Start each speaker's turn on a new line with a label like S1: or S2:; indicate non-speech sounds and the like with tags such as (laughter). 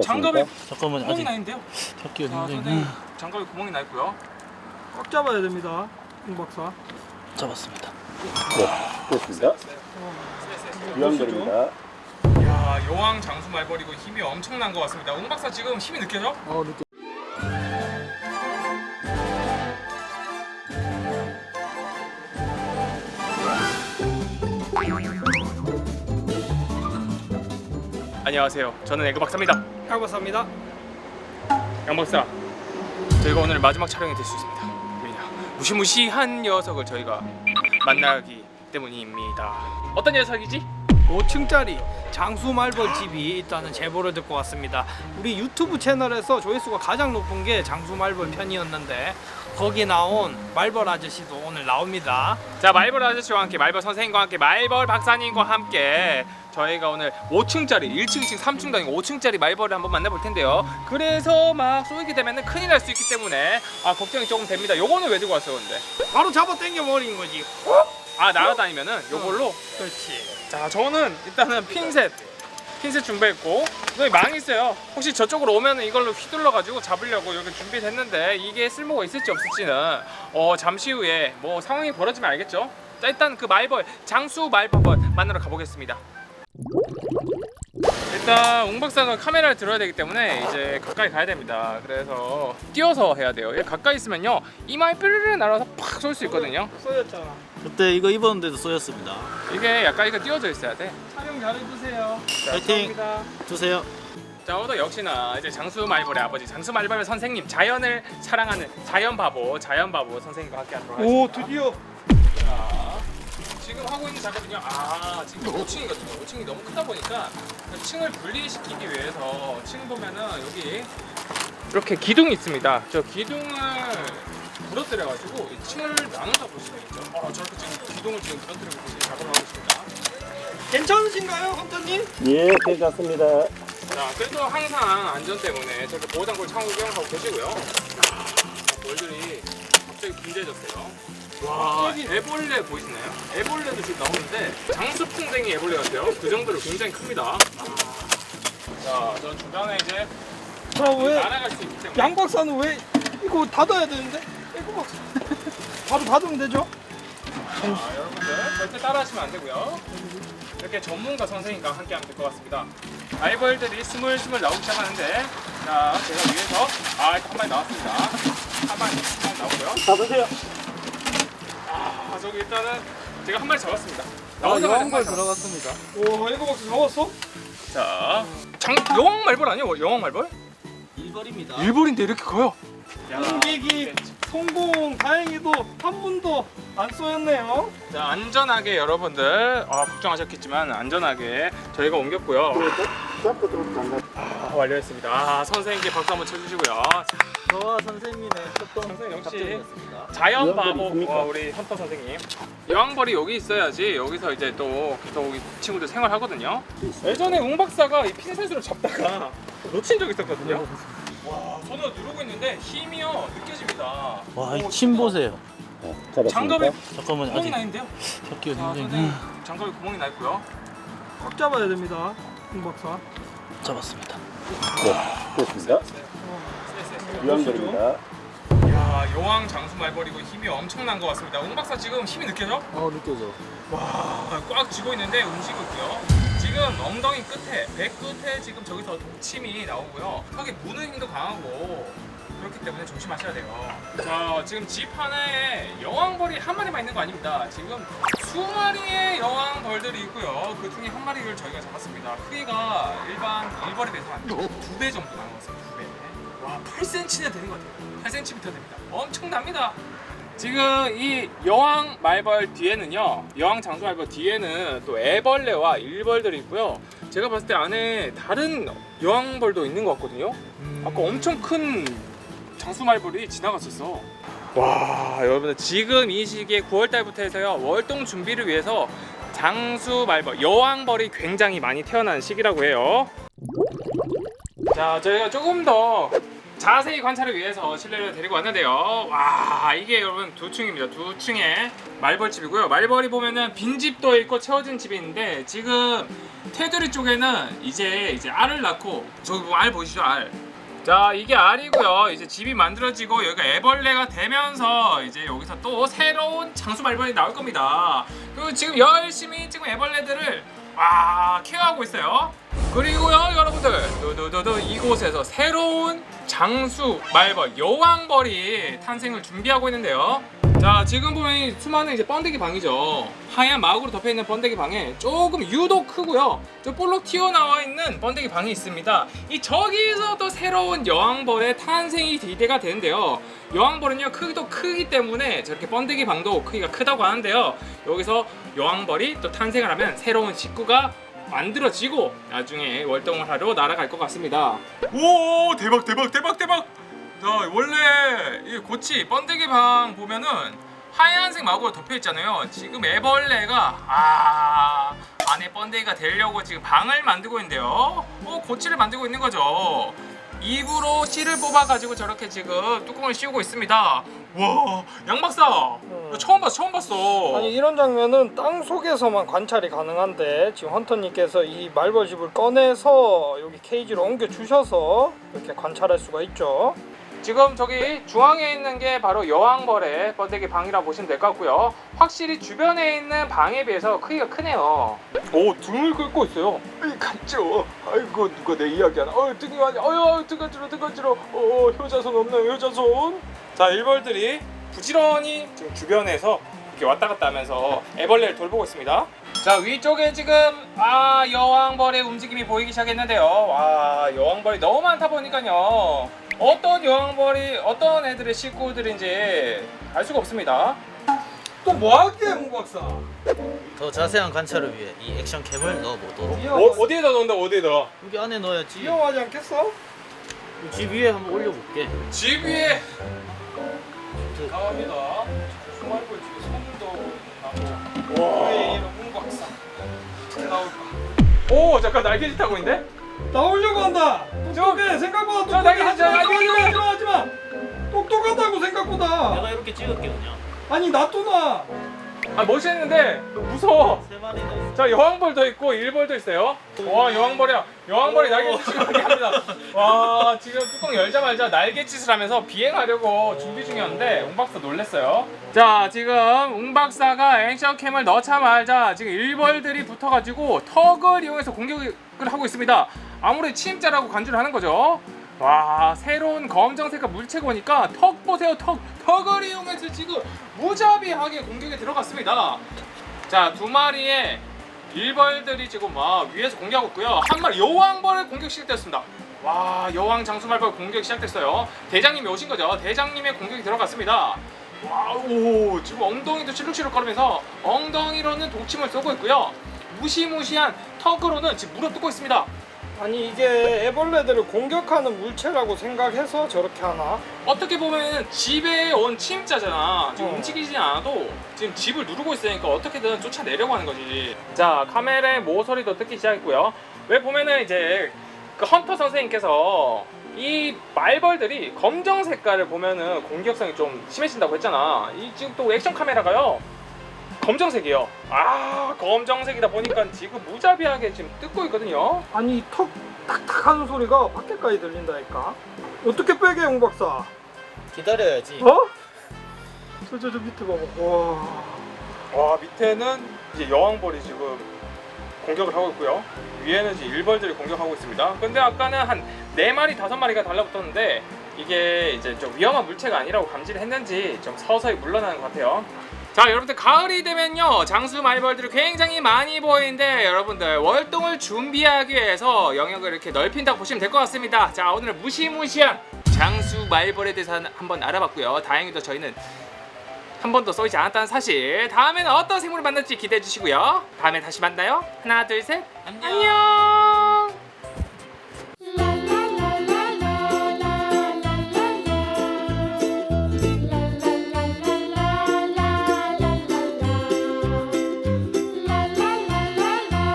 S1: 장갑에
S2: 잠깐만
S1: 구멍이
S2: 아직
S1: 나 있는데요.
S2: 찾기가
S1: 자,
S2: 굉장히
S1: 선생님 장갑에 구멍이 나 있고요. 꽉 잡아야 됩니다. 홍 박사.
S2: 잡았습니다.
S3: 됐습니다. 유황돌입니다.
S1: 야 여왕 장수 말벌이고 힘이 엄청난 것 같습니다. 웅 박사 지금 힘이 느껴져?
S4: 어, 느껴.
S1: 안녕하세요. 저는 에그 박사입니다.
S4: 양 박사입니다.
S1: 양 박사, 저희가 오늘 마지막 촬영이 될 수 있습니다. 왜냐? 무시무시한 녀석을 저희가 만나기 때문입니다. 어떤 녀석이지?
S4: 5층짜리 장수 말벌 집이 있다는 제보를 듣고 왔습니다. 우리 유튜브 채널에서 조회수가 가장 높은 게 장수 말벌 편이었는데 거기 나온 말벌 아저씨도 오늘 나옵니다.
S1: 자 말벌 아저씨와 함께 말벌 선생님과 함께 말벌 박사님과 함께 저희가 오늘 5층짜리 1층, 2층, 3층도 아니고 5층짜리 말벌을 한번 만나볼 텐데요. 그래서 막 쏘이게 되면 큰일 날 수 있기 때문에 아 걱정이 조금 됩니다. 요거는 왜 들고 왔어요, 근데?
S4: 바로 잡아 당겨 버린 거지.
S1: 아 날아다니면은 요걸로
S4: 그렇지.
S1: 자 저는 일단은 핀셋 핀셋 준비했고. 여기 망이 있어요. 혹시 저쪽으로 오면 이걸로 휘둘러 가지고 잡으려고 여기 준비했는데 이게 쓸모가 있을지 없을지는 어 잠시 후에 뭐 상황이 벌어지면 알겠죠? 자 일단 그 말벌 장수 말벌 만나러 가보겠습니다 일단 웅 박사가 카메라를 들어야 되기 때문에 이제 가까이 가야 됩니다 그래서 뛰어서 해야 돼요 얘 가까이 있으면요 이마에 뾰르르 날아서 팍 쏠 수 있거든요
S4: 쏘였잖아.
S2: 그때 이거 입었는데도 쏘였습니다.
S1: 이게 약간 이거 띄워져 있어야 돼
S4: 촬영 잘해주세요.
S1: 자,
S2: 파이팅!
S1: 감사합니다.
S2: 주세요.
S1: 자 오늘 역시나 이제 장수 말벌의 아버지 장수 말벌 선생님 자연을 사랑하는 자연 바보 자연 바보 선생님과 함께 하도록 하겠습니다.
S4: 오 드디어
S1: 자, 지금 하고 있는 작업은요. 아 지금 5층이거든요. 5층이 너무 크다 보니까 그 층을 분리시키기 위해서 층 보면은 여기 이렇게 기둥이 있습니다. 저 기둥을 부러뜨려가지고 이 층을 나눠서 볼 수가 있죠. 어 저렇게 지금 기둥을 지금 부러뜨리고 이제 작업을 하고 있습니다.
S4: 괜찮으신가요, 헌터님?
S3: 예, 괜찮습니다.
S1: 자, 그래도 항상 안전 때문에 저렇게 보호장구를 착용하고 계시고요. 야, 벌들이 갑자기 분재졌어요. 와, 애벌레 보이시나요? 애벌레도 지금 나오는데 장수풍뎅이 애벌레 같아요. 그 정도로 굉장히 큽니다. 아. 자, 저 주변에 이제
S4: 자, 왜?
S1: 날아갈 수 있기 때문에
S4: 양 박사는 왜 이거 닫아야 되는데? 이거 박사. (laughs) 바로 닫으면 되죠?
S1: 자, 여러분들 절대 따라하시면 안 되고요. 이렇게 전문가 선생님과 함께 하면 될 것 같습니다. 알벌들이 스물스물 나오기 시작하는데 자, 제가 위에서 아, 한 마리 나왔습니다. 한 마리, 한 마리 나오고요.
S3: 잡으세요.
S1: 아, 저기 일단은 제가 한 마리 잡았습니다.
S4: 아,
S1: 나오자마자 한 마리.
S4: 들어갔습니다. 오, 이거 박사 잡았어?
S1: 자, 장 여왕 말벌 아니에요? 여왕 말벌?
S2: 일벌입니다.
S1: 일벌인데 이렇게 커요.
S4: 공격이 성공! 다행히도 한 분도 안 쏘였네요.
S1: 자, 안전하게 여러분들 아, 걱정하셨겠지만 안전하게 저희가 옮겼고요.
S3: 잡고 들어오면 안
S1: 아, 완료했습니다. 아, 선생님께 박수 한번 쳐주시고요. 자,
S2: 저와 선생님의 협동
S1: 선생님 역시
S2: 작전이었습니다.
S1: 자연 바보
S3: 있습니까?
S1: 어, 우리 헌터 선생님. 여왕벌이 여기 있어야지 여기서 이제 또 계속 이 친구들 생활하거든요. 예전에 웅 박사가 이 핀셋으로 잡다가 (laughs) 놓친 적 있었거든요. 와, 손으로 누르고 있는데 힘이요 느껴집니다.
S2: 와,
S1: 오,
S2: 이침 보세요.
S3: 돼. 잡았습니다.
S1: 장갑에
S2: 잠깐만
S1: 구멍이
S2: 아직
S1: 나 있는데요.
S2: 찾기가
S1: 자,
S2: 굉장히
S1: 선생님 장갑에 구멍이 나 있고요.
S4: 꽉 잡아야 됩니다. 홍 박사.
S2: 잡았습니다.
S3: 됐습니다. 유황돌입니다.
S1: 야, 여왕 장수 말벌이고 힘이 엄청난 것 같습니다. 웅 박사 지금 힘이 느껴져?
S2: 어 느껴져.
S1: 와, 꽉 쥐고 있는데 움직이고 있고요. 지금 엉덩이 끝에, 배 끝에 지금 저기서 독침이 나오고요. 턱에 무는 힘도 강하고 그렇기 때문에 조심하셔야 돼요. 자, 지금 집 하나에 여왕벌이 한 마리만 있는 거 아닙니다. 지금 수마리의 여왕벌들이 있고요. 그 중에 한 마리를 저희가 잡았습니다. 크기가 일반 일벌에 비해서 한두배 정도 나온 것 같습니다. 두 배. 와, 8cm나 되는 것 같아요. 8cm 됩니다. 엄청납니다. 지금 이 여왕 말벌 뒤에는요 여왕 장수 말벌 뒤에는 또 애벌레와 일벌들이 있고요 제가 봤을 때 안에 다른 여왕벌도 있는 것 같거든요 아까 엄청 큰 장수 말벌이 지나갔었어 와 여러분들 지금 이 시기에 9월달부터 해서요 월동 준비를 위해서 장수 말벌 여왕벌이 굉장히 많이 태어나는 시기라고 해요 자 저희가 조금 더 자세히 관찰을 위해서 실내를 데리고 왔는데요. 와 이게 여러분 두 층입니다. 두 층에 말벌집이고요. 말벌이 보면은 빈 집도 있고 채워진 집이 있는데 지금 테두리 쪽에는 이제 이제 알을 낳고 저기 보면 알 보이시죠 알. 자 이게 알이고요. 이제 집이 만들어지고 여기가 애벌레가 되면서 이제 여기서 또 새로운 장수 말벌이 나올 겁니다. 그리고 지금 열심히 지금 애벌레들을 와 케어하고 있어요. 그리고요 여러분들 두두두두 이곳에서 새로운 장수 말벌 여왕벌이 탄생을 준비하고 있는데요. 자 지금 보면 이 수많은 이제 번데기 방이죠. 하얀 마구로 덮여 있는 번데기 방에 조금 유독 크고요. 저 볼록 튀어나와 있는 번데기 방이 있습니다. 이 저기서 또 새로운 여왕벌의 탄생이 기대가 되는데요. 여왕벌은요 크기도 크기 때문에 저렇게 번데기 방도 크기가 크다고 하는데요. 여기서 여왕벌이 또 탄생을 하면 새로운 식구가 만들어지고 나중에 월동을 하러 날아갈 것 같습니다. 오 대박 대박 대박 대박. 자 원래 이 고치 번데기 방 보면은 하얀색 마구가 덮여 있잖아요. 지금 애벌레가 아 안에 번데기가 되려고 지금 방을 만들고 있는데요. 어 고치를 만들고 있는 거죠. 입으로 씨를 뽑아가지고 저렇게 지금 뚜껑을 씌우고 있습니다. 와, 양 박사, 나 처음 봤어, 처음 봤어.
S4: 아니 이런 장면은 땅 속에서만 관찰이 가능한데 지금 헌터님께서 이 말벌집을 꺼내서 여기 케이지로 옮겨 주셔서 이렇게 관찰할 수가 있죠.
S1: 지금 저기 중앙에 있는 게 바로 여왕벌의 번데기 방이라 보시면 될 것 같고요. 확실히 주변에 있는 방에 비해서 크기가 크네요. 오 등을 긁고 있어요. 이 갔죠. 아이고 누가 내 이야기하나. 어 등이 많이. 어유 등간지러 등간지러. 어 효자손 없나요 효자손? 자 일벌들이 부지런히 지금 주변에서 이렇게 왔다 갔다 하면서 애벌레를 돌보고 있습니다. 자 위쪽에 지금 아 여왕벌의 움직임이 보이기 시작했는데요. 와 여왕벌이 너무 많다 보니까요. 어떤 여왕벌이 어떤 애들의 식구들인지 알 수가 없습니다. 또뭐 할게 홍 박사?
S2: 더 자세한 관찰을 위해 이 액션 캠을 넣어보도록.
S1: 어, 어디에다 넣는다 어디에다?
S2: 여기 안에 넣어야지.
S4: 위험하지 않겠어?
S2: 집 위에 한번 올려볼게.
S1: 집 위에 나갑니다. 수말벌 집에 손을 넣어 와. 왜 이런 홍 박사? 나올까? 오 잠깐 날개짓 타고 있는데?
S4: 나오려고 한다. 똑똑해 생각보다
S1: 저 날개
S4: 똑똑해.
S1: 진짜 날개
S4: 하지마
S1: 날개.
S4: 하지 마 하지 마. 똑똑하다고 생각보다.
S2: 내가 이렇게 찍을게 그냥.
S4: 아니 놔둬놔.
S1: 아 멋있는데 무서워.
S2: 세 마리나 있어.
S1: 자 여왕벌도 있고 일벌도 있어요. 와 여왕벌이야. 여왕벌이 날개짓을 하게 합니다. 와 지금 뚜껑 열자마자 날개짓을 하면서 비행하려고 준비 중이었는데 웅 박사 놀랬어요. 자 지금 웅 박사가 액션캠을 넣자마자 지금 일벌들이 붙어가지고 턱을 이용해서 공격을 하고 있습니다. 아무리 침자라고 간주를 하는 거죠. 와 새로운 검정색깔 물체고니까 턱 보세요 턱 턱을 이용해서 지금 무자비하게 공격에 들어갔습니다. 자 두 마리의 일벌들이 지금 막 위에서 공격하고 있고요. 한 마리 여왕벌을 공격 시작됐습니다. 와 여왕 장수말벌 공격 시작됐어요. 대장님이 오신 거죠. 대장님의 공격이 들어갔습니다. 와오 지금 엉덩이도 실룩실룩 거리면서 엉덩이로는 독침을 쏘고 있고요. 무시무시한 턱으로는 지금 물어뜯고 있습니다.
S4: 아니 이게 애벌레들을 공격하는 물체라고 생각해서 저렇게 하나?
S1: 어떻게 보면 집에 온 침자잖아. 지금
S4: 어.
S1: 움직이지 않아도 지금 집을 누르고 있으니까 어떻게든 쫓아내려고 하는 거지. 자, 카메라의 모서리도 듣기 시작했고요. 왜 보면은 이제 그 헌터 선생님께서 이 말벌들이 검정 색깔을 보면은 공격성이 좀 심해진다고 했잖아. 이 지금 또 액션 카메라가요. 검정색이에요. 아, 검정색이다 보니까 지금 무자비하게 지금 뜯고 있거든요.
S4: 아니 턱 탁탁하는 소리가 밖에까지 들린다니까. 어떻게 빼게 용 박사?
S2: 기다려야지.
S4: 어? 저 저 저 밑에 봐봐. 와.
S1: 와 밑에는 이제 여왕벌이 지금 공격을 하고 있고요. 위에는 이제 일벌들이 공격하고 있습니다. 근데 아까는 한 네 마리 다섯 마리가 달라붙었는데 이게 이제 좀 위험한 물체가 아니라고 감지를 했는지 좀 서서히 물러나는 것 같아요. 자 여러분들 가을이 되면요 장수 말벌들이 굉장히 많이 보이는데 여러분들 월동을 준비하기 위해서 영역을 이렇게 넓힌다고 보시면 될 것 같습니다. 자 오늘 무시무시한 장수 말벌에 대해서 한- 한번 알아봤고요. 다행히도 저희는 한 번도 쏘이지 않았다는 사실. 다음에는 어떤 생물을 만날지 기대해 주시고요. 다음에 다시 만나요. 하나 둘 셋. 안녕